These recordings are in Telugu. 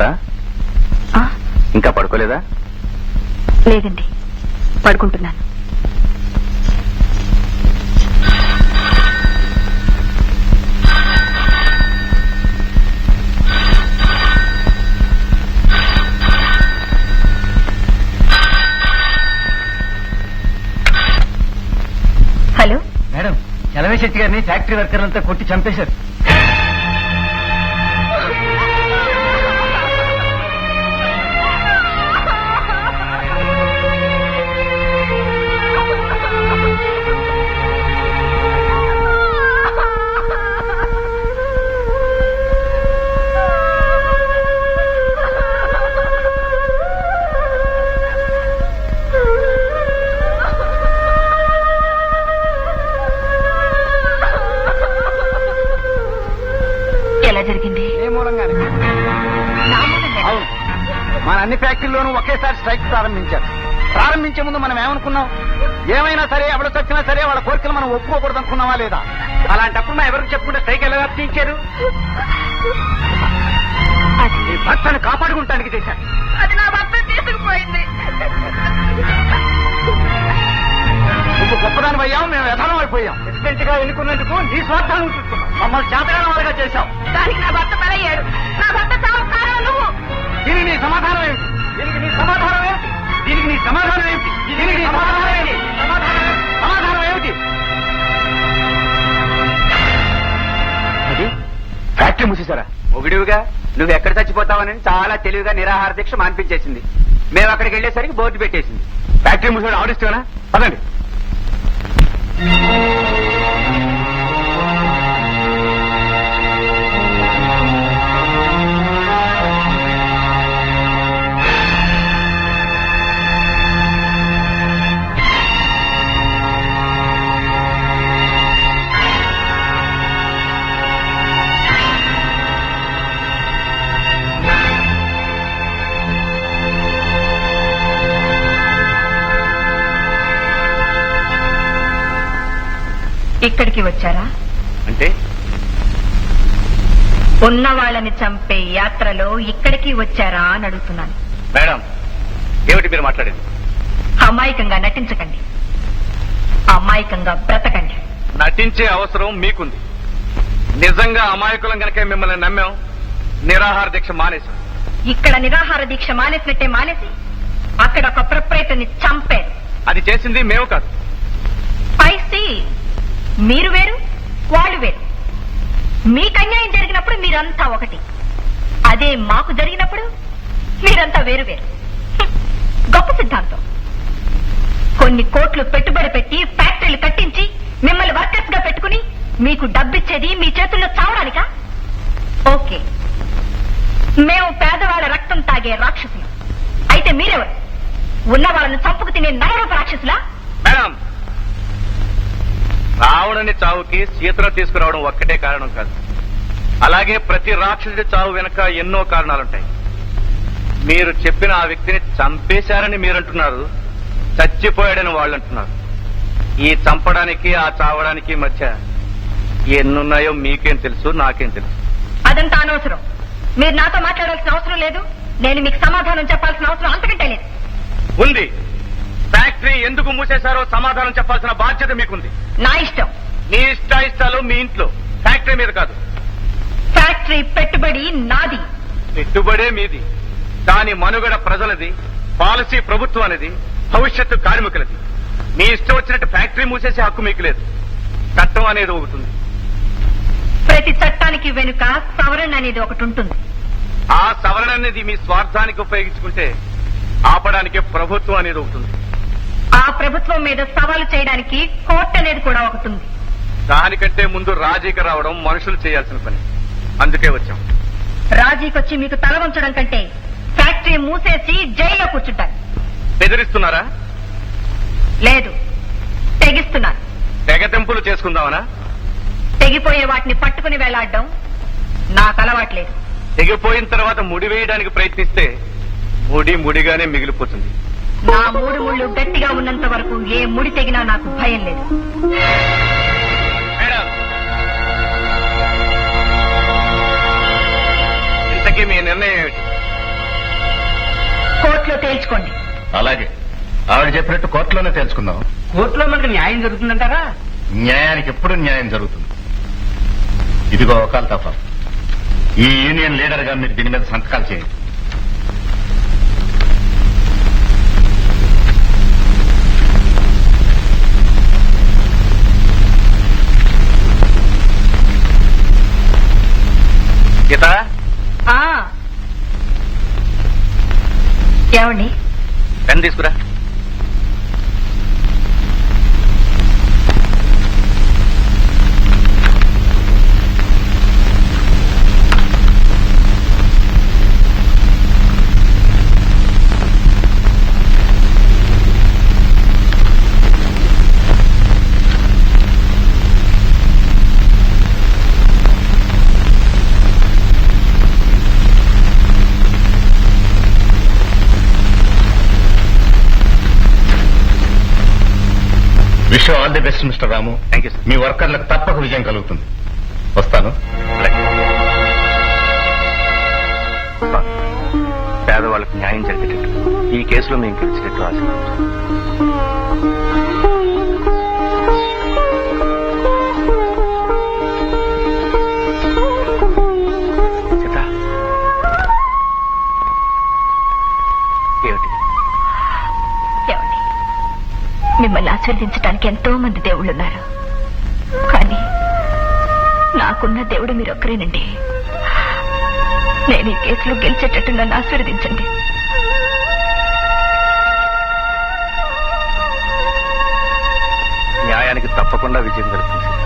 ఆ, ఇంకా పడుకోలేదా? లేదండి. పడుకుంటున్నాను. హలో? మేడం చలవే శెట్టి గారిని ఫ్యాక్టరీ వర్కర్లంతా కొట్టి చంపేశారు. అవును. మన అన్ని ఫ్యాక్టరీలోనూ ఒకేసారి స్ట్రైక్ ప్రారంభించారు. ప్రారంభించే ముందు మనం ఏమనుకున్నాం? ఏమైనా సరే ఎవరు చచ్చినా సరే వాళ్ళ కోరికలు మనం ఒప్పుకోకూడదు అనుకున్నావా లేదా? అలాంటప్పుడు మనం ఎవరికి చెప్పుకుంటే స్ట్రైక్ ఎలా వ్యాప్తించారు ఈ భర్తను కాపాడుకుంటానికి చేశారు. అది నా భర్త తీసుకుపోయింది నువ్వు మేము యథానం అయిపోయాం ప్రెసిడెంట్గా ఎన్నుకున్నందుకు నీ స్వార్థాన్ని చూస్తున్నాం. మమ్మల్ని చేతగాన వాళ్ళగా చేశావు. దానికి నా భర్త బలయ్యాడు నా భర్త చావు కారణం నువ్వు. దీనికి నీ సమాధానం ఏమిటి? దీనికి నీ సమాధానం ఏమిటి? దీనికి నీ సమాధానం ఏమిటి? దీనికి సమాధానం ఏమిటి? సమాధానం ఏమిటి? అది ఫ్యాక్టరీ మూసేశారా? మొగుడివిగా నువ్వు ఎక్కడ చచ్చిపోతావని చాలా తెలివిగా నిరాహార దీక్ష మాన్పించేసింది. మేము అక్కడికి వెళ్ళేసరికి బోర్డు పెట్టేసింది. ఫ్యాక్టరీ మూసేయడం ఆడిస్తేనా? పదండి. ఇక్కడికి వచ్చారా? అంటే? ఉన్న వాళ్ళని చంపే యాత్రలో ఇక్కడికి వచ్చారా అని అడుగుతున్నాను. మేడం ఏమిటి మీరు మాట్లాడేది? అమాయకంగా నటించకండి. అమాయకంగా బ్రతకండి. నటించే అవసరం మీకుంది. నిజంగా అమాయకులం గనకే మిమ్మల్ని నమ్మాం నిరాహార దీక్ష మానేశాం. ఇక్కడ నిరాహార దీక్ష మానేసినట్టే మానేసి అక్కడ ఒక ప్రొపరేటర్ని చంపారు. అది చేసింది మేము కాదు. పైసి మీరు వేరు వాళ్ళు వేరు. మీకు అన్యాయం జరిగినప్పుడు మీరంతా ఒకటి. అదే మాకు జరిగినప్పుడు మీరంతా వేరు వేరు. గొప్ప సిద్ధాంతం. కొన్ని కోట్లు పెట్టుబడి పెట్టి ఫ్యాక్టరీలు కట్టించి మిమ్మల్ని వర్కర్స్గా పెట్టుకుని మీకు డబ్బిచ్చేది మీ చేతుల్లో చావడానికా? ఓకే. మేము పేదవాళ్ళ రక్తం తాగే రాక్షసులు. అయితే మీరెవరు? ఉన్న వాళ్ళని చంపుకు తినే నరరూప రాక్షసులా? మేడం రావణుని చావుకి సీతను తీసుకురావడం ఒక్కటే కారణం కాదు. అలాగే ప్రతి రాక్షసుడి చావు వెనుక ఎన్నో కారణాలుంటాయి. మీరు చెప్పిన ఆ వ్యక్తిని చంపేశారని మీరంటున్నారు చచ్చిపోయాడని వాళ్ళు అంటున్నారు ఈ చంపడానికి ఆ చావడానికి మధ్య ఎన్నున్నాయో మీకేం తెలుసు నాకేం తెలుసు. అదంతా అనవసరం. మీరు నాతో మాట్లాడాల్సిన అవసరం లేదు. నేను మీకు సమాధానం చెప్పాల్సిన అవసరం అంతకంటే లేదు. ఉంది. ఫ్యాక్టరీ ఎందుకు మూసేశారో సమాధానం చెప్పాల్సిన బాధ్యత మీకుంది. నా ఇష్టం. మీ ఇష్టాయిష్టాలు మీ ఇంట్లో. ఫ్యాక్టరీ మీద కాదు. ఫ్యాక్టరీ పెట్టుబడి నాది. పెట్టుబడే మీది. దాని మనుగడ ప్రజలది పాలసీ ప్రభుత్వానిది భవిష్యత్తు కార్మికులది. మీ ఇష్టం వచ్చినట్టు ఫ్యాక్టరీ మూసేసే హక్కు మీకు లేదు. చట్టం అనేది ఒకటి ఉంది ప్రతి చట్టానికి వెనుక సవరణ అనేది ఒకటి ఉంటుంది. ఆ సవరణ అనేది మీ స్వార్థానికి ఉపయోగించుకుంటే ఆపడానికి ప్రభుత్వం అనేది ఒకటి ఉంది ఆ ప్రభుత్వం మీద సవాలు చేయడానికి కోర్టు అనేది కూడా ఒకటి ఉంది దానికంటే ముందు రాజీకి రావడం మనుషులు చేయాల్సిన పని. అందుకే వచ్చాం. రాజీకొచ్చి మీకు తల వంచడం కంటే ఫ్యాక్టరీ మూసేసి జైల్లో కూర్చుంటారు. బెదిరిస్తున్నారా? లేదు. తెగిస్తున్నాను తెగతెంపులు చేసుకుందామనా? తెగిపోయే వాటిని పట్టుకుని వేలాడడం నాకు అలవాట్లేదు తెగిపోయిన తర్వాత ముడి వేయడానికి ప్రయత్నిస్తే ముడి ముడిగానే మిగిలిపోతుంది. నా మూడు ముళ్ళు గట్టిగా ఉన్నంత వరకు ఏ ముడి తెగినా నాకు భయం లేదు. మేడం. ఇంతకీ మీ నిర్ణయం ఏమిటి? కోర్టులో తేల్చుకోండి. అలాగే. ఆవిడ చెప్పినట్టు కోర్టులోనే తెలుసుకుందాం కోర్టులో మనకు న్యాయం జరుగుతుందంటారా? న్యాయానికి ఎప్పుడు న్యాయం జరుగుతుంది? ఇదిగో ఒకళ్ళ తప్ప. ఈ యూనియన్ లీడర్గా మీరు దీని మీద సంతకాలు చేయండి. ఏమండి పెన్ తీసుకురా. All the best mister Ramu. Thank you మీ వర్కర్లకు తప్పక విజయం కలుగుతుంది. వస్తాను. పేదవాళ్ళకు న్యాయం జరిగేటట్టు. ఈ కేసులో మేము గెలిచినట్టు ఆశ మిమ్మల్ని ఆశీర్వదించడానికి ఎంతో మంది దేవుళ్ళున్నారు. కానీ నాకున్న దేవుడు మీరొక్కరేనండి. నేను ఈ కేసులో గెలిచేటట్టు నన్ను ఆశీర్వదించండి. న్యాయానికి తప్పకుండా విజయం కలుగుతుంది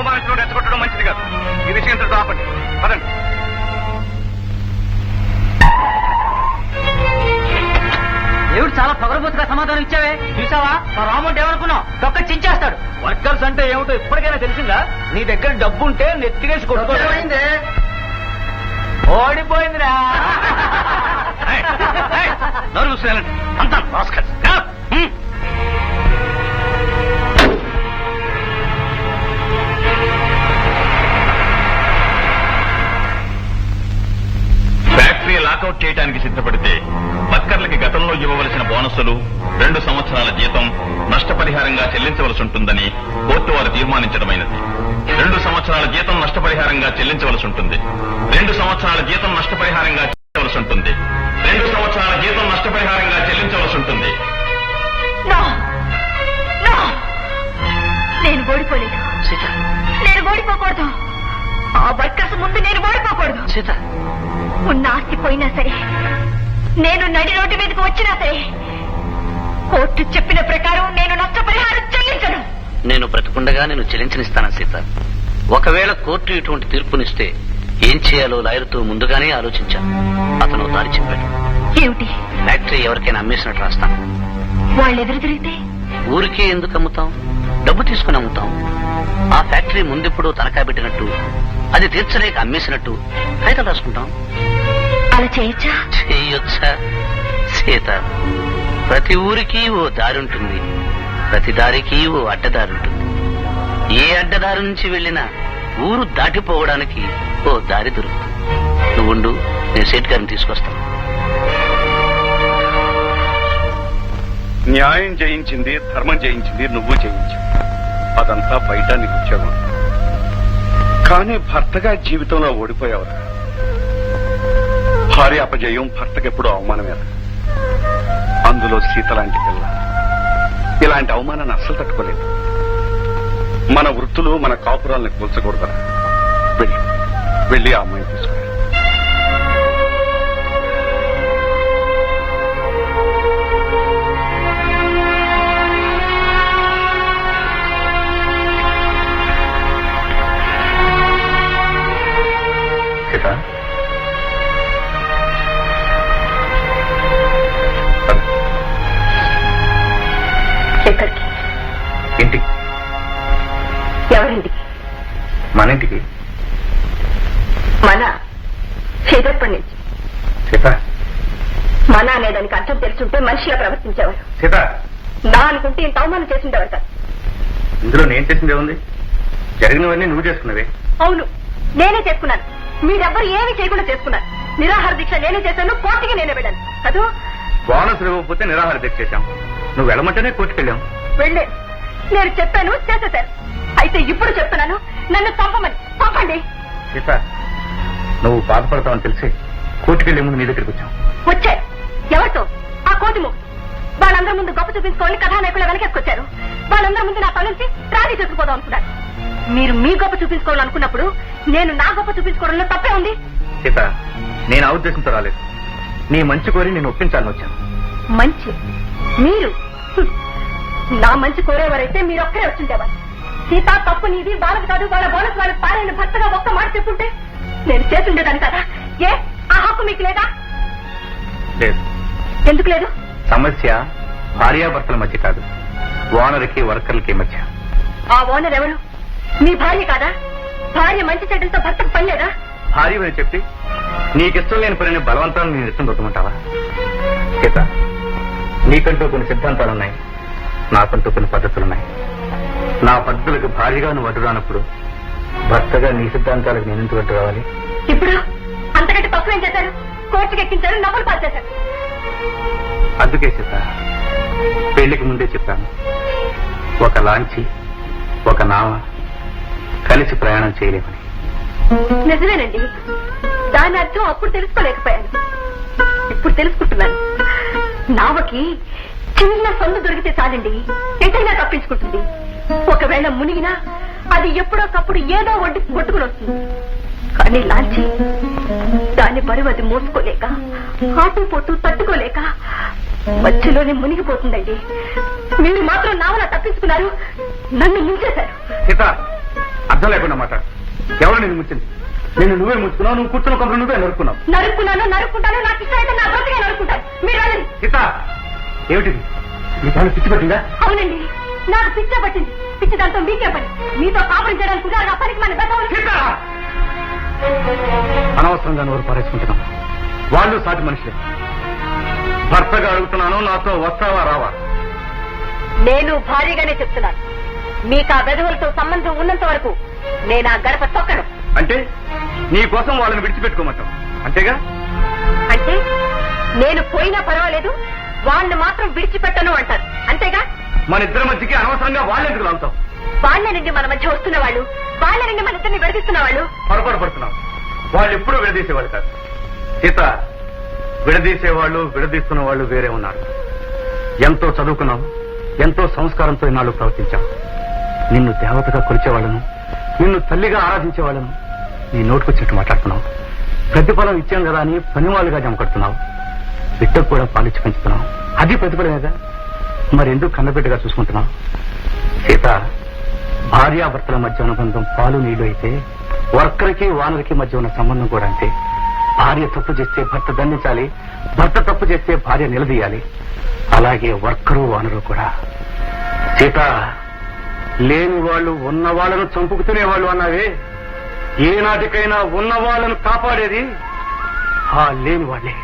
అవమానించడం రెచ్చగొట్టడం మంచిది కాదు. ఈ విషయం ఇంతటితో ఆపండి. పదండి. దేవుడు చాలా పొగరబోతుగా సమాధానం ఇచ్చావే? చూసావా? మా రాముంటే ఏమనుకున్నావు? తొక్క చించేస్తాడు. వర్కర్స్ అంటే ఏమిటో ఇప్పటికైనా తెలిసిందా? నీ దగ్గర డబ్బు ఉంటే నెత్తిరేసి కొట్టుకోయింది ఓడిపోయిందిరా. ఏయ్, ఏయ్, నోరు మూసుకెళ్ళండి. అంతా రాస్కల్స్. నష్టపరిహారంగా చెల్లించవలసి ఉంటుంది. రెండు సంవత్సరాల జీతం నష్టపరిహారంగా చెల్లించవలసి ఉంటుంది. రెండు సంవత్సరాల జీతం నష్టపరిహారంగా చెల్లించవలసి ఉంటుంది. నో! నో! నేను ఓడిపోలేదు. నేను ఓడిపోకూడదు. ఆ వర్కర్స్ ముందు నేను ఓడిపోకూడదు. ఉన్న ఆస్తి పోయినా సరే నేను నడి రోడ్డు మీదకి వచ్చినా సరే కోర్టు చెప్పిన ప్రకారం నేను నష్టపరిహారం చెల్లించను. నేను బ్రతుకుండగా నేను చెల్లించనిస్తాను సీత? ఒకవేళ కోర్టు ఇటువంటి తీర్పునిస్తే ఏం చేయాలో లాయర్తో ముందుగానే ఆలోచించాను. అతను దారి చెప్పాడు. ఏమిటి? ఫ్యాక్టరీ ఎవరికైనా అమ్మేసినట్టు రాస్తాను. వాళ్ళు ఎదురు తిరిగితే? ఊరికే ఎందుకు అమ్ముతాం? డబ్బు తీసుకుని అమ్ముతాం. ఆ ఫ్యాక్టరీ ముందెప్పుడు తనఖా పెట్టినట్టు అది తీర్చలేక అమ్మేసినట్టు కాగితం రాసుకుంటాం. అలా చేయొచ్చా? చెయ్యొచ్చా సీత ప్రతి ఊరికి ఓ దారి ఉంటుంది. ప్రతి దారికి ఓ అడ్డదారి ఉంటుంది. ఏ అడ్డదారి నుంచి వెళ్ళినా ఊరు దాటిపోవడానికి ఓ దారి దొరుకుతుంది. నువ్వుండు నేను సేట్ గారిని తీసుకొస్తాను. న్యాయం జయించింది ధర్మం జయించింది నువ్వు జయించావు అదంతా బయట నీకు ఉద్యోగం. కానీ భర్తగా జీవితంలో ఓడిపోయావు భార్య అపజయం భర్తకెప్పుడు అవమానమేరా అందులో సీత లాంటి పిల్ల. ఇలాంటి అవమానాన్ని అస్సలు తట్టుకోలేదు. మన వృత్తులు మన కాపురాలను కూల్చకూడదా వెళ్ళి వెళ్ళి ఆ అమ్మాయిని తీసుకో మనిషిగా ప్రవర్తించేవారు. సీత. నా అనుకుంటే ఇంత అవమానం చేసిండేవారు కాదు. ఇందులో నేను చేసిందే ఉంది జరిగినవన్నీ నువ్వు చేసుకున్నవే. అవును నేనే చేసుకున్నాను. మీరెవ్వరు ఏమీ చేయకుండా చేసుకున్నారు. నిరాహార దీక్ష నేనే చేశాను కోర్టుకి నేనే వెళ్ళాను. అదో? బోనస్ ఇవ్వకపోతే నిరాహార దీక్ష చేశాం. నువ్వు వెళ్ళమంటేనే కోర్టుకెళ్ళాం వెళ్ళే. నేను చెప్పాను చేసేశారు. అయితే ఇప్పుడు చెప్తున్నాను నన్ను చంపమని. పంపండి సీత నువ్వు బాధపడతావని తెలిసి కోర్టుకెళ్ళే ముందు నీ దగ్గరికి వచ్చాం. వచ్చారు ఎవరితో? కోటిము వాళ్ళందరి ముందు గొప్ప చూపించుకోవాలని కథానాయకులు వెనకేసుకొచ్చారు. వాళ్ళందరి ముందు నా పనుంచి రాజీ చేసుకుపోదాం అనుకున్నారు. మీరు మీ గొప్ప చూపించుకోవాలనుకున్నప్పుడు నేను నా గొప్ప చూపించుకోవడంలో తప్పే ఉంది. సీత నేను ఆ ఉద్దేశంతో రాలేదు. నీ మంచి కోరి నేను ఒప్పించాలని వచ్చాను. మంచి? మీరు. నా మంచి కోరేవారైతే మీరు ఒక్కరే వచ్చిండేవారు సీత తప్పు నీది వాళ్ళది కాదు వాళ్ళ బోనస్ వాళ్ళకి పారైన భర్తగా ఒక్క మాట చెప్పుంటే నేను చేస్తుండేదాన్ని కదా? ఏ? ఆ హక్కు మీకు లేదా? లేదు. ఎందుకు లేదు? సమస్య భార్యాభర్తల మధ్య కాదు. ఓనర్కి వర్కర్లకి మధ్య. ఆ ఓనర్ ఎవరు? మీ భార్య కాదా? భార్య మంచి చెడ్డలతో భర్తకు పని లేదా? భార్య అని చెప్పి నీకిష్టం లేని పనిని బలవంతాన్ని నేను ఇష్టం దొక్కమంటావా సీత నీకంటూ కొన్ని సిద్ధాంతాలున్నాయి. నాకంటూ కొన్ని పద్ధతులున్నాయి. నా పద్ధతులకు భార్యగా నువ్వు అడ్డు రానప్పుడు భర్తగా నీ సిద్ధాంతాలకు నేను ఎందుకు అడ్డు రావాలి? ఇప్పుడు అంతకంటే తక్కువ ఏం చేశారు? కోర్టుకి ఎక్కించారు నవ్వులు పాలు చేశారు అందుకే సీత పెళ్ళికి ముందే చెప్పాను ఒక లాంచి ఒక నావ కలిసి ప్రయాణం చేయలేమని. నిజమేనండి. దాని అర్థం అప్పుడు తెలుసుకోలేకపోయాను. ఇప్పుడు తెలుసుకుంటున్నాను. నావకి చిన్న సందు దొరికితే చాలండి. ఎటైనా తప్పించుకుంటుంది. ఒకవేళ మునిగినా అది ఎప్పుడోకప్పుడు ఏదో ఒడ్డు కొట్టుకుని వస్తుంది. కానీ లాంచి దాని బరువు అది మోసుకోలేక ఆటు పోతూ తట్టుకోలేక మధ్యలోనే మునిగిపోతుందండి. మీరు మాత్రం నావలా తప్పించుకున్నారు. నన్ను ముంచేశారు. సీత అర్థం లేకుండా మాట ఎవరు నేను ముంచింది? నేను నువ్వే ముంచుకున్నావు నువ్వు కూర్చున్న కొంపలు నువ్వే నరుక్కున్నావు. నరుక్కున్నాను నరుక్కుంటాను నాకు ఇష్టమైతే నా బ్రతిగా నరుక్కుంటాను మీరు సీత ఏమిటిది? నీకు ఏమైనా పిచ్చి పట్టిందా? అవునండి. నాకు పిచ్చ పట్టింది. పిచ్చి దాంతో మీకే పని. మీతో కాపురం చేయడానికి నా పనికి మన! అనవసరంగా నోరు పారేసుకుంటున్నావు వాళ్ళు సాటి మనుషులే. భర్తగా అడుగుతున్నాను నాతో వస్తావా రావా? నేను భారీగానే చెప్తున్నాను. మీకు ఆ వెధవులతో సంబంధం ఉన్నంత వరకు నేను ఆ గడప తొక్కను. అంటే నీ కోసం వాళ్ళని విడిచిపెట్టుకోమంటావు. అంతేగా? అంటే నేను పోయినా పర్వాలేదు వాళ్ళని మాత్రం విడిచిపెట్టను అంటారు. అంతేగా? మన ఇద్దరి మధ్యకి అనవసరంగా వాళ్ళెందుకు లాగుతావు? వాళ్ళ నుండి మన మధ్య వస్తున్న వాళ్ళు వాళ్ళ నుండి మన ఇద్దరిని విడదీస్తున్న వాళ్ళు పొరపాటు పడుతున్నావు వాళ్ళు ఎప్పుడూ విడదీసేవాళ్ళు కాదు. సీత విడదీసేవాళ్ళు విడదీస్తున్న వాళ్ళు వేరే ఉన్నారు. ఎంతో చదువుకున్నావు ఎంతో సంస్కారంతో ఇన్నాళ్ళు ప్రవర్తించావు. నిన్ను దేవతగా కొలిచేవాళ్ళను నిన్ను తల్లిగా ఆరాధించే వాళ్ళను నీ నోటుకొచ్చినట్టు మాట్లాడుతున్నావు. ప్రతిఫలం ఇచ్చాం కదా అని పనివాళ్ళుగా జమకడుతున్నావు బిడ్డకు కూడా పాలిచ్చి పెంచుతున్నావు. అది ప్రతిఫలమేగా? మరి ఎందుకు కన్నబిడ్డగా చూసుకుంటున్నావు? సీత భార్యాభర్తల మధ్య ఉన్న బంధం పాలు నీళ్ళు అయితే వర్కర్కి వానర్కి మధ్య ఉన్న సంబంధం కూడా అంతే. భార్య తప్పు చేస్తే భర్త దండించాలి భర్త తప్పు చేస్తే భార్య నిలదీయాలి. అలాగే వర్కరు వానరు కూడా. సీత లేని వాళ్ళు ఉన్న వాళ్ళను చంపుకు తినేవాళ్ళు అన్నావే? ఏనాటికైనా ఉన్న వాళ్ళను కాపాడేది ఆ లేని వాళ్ళే.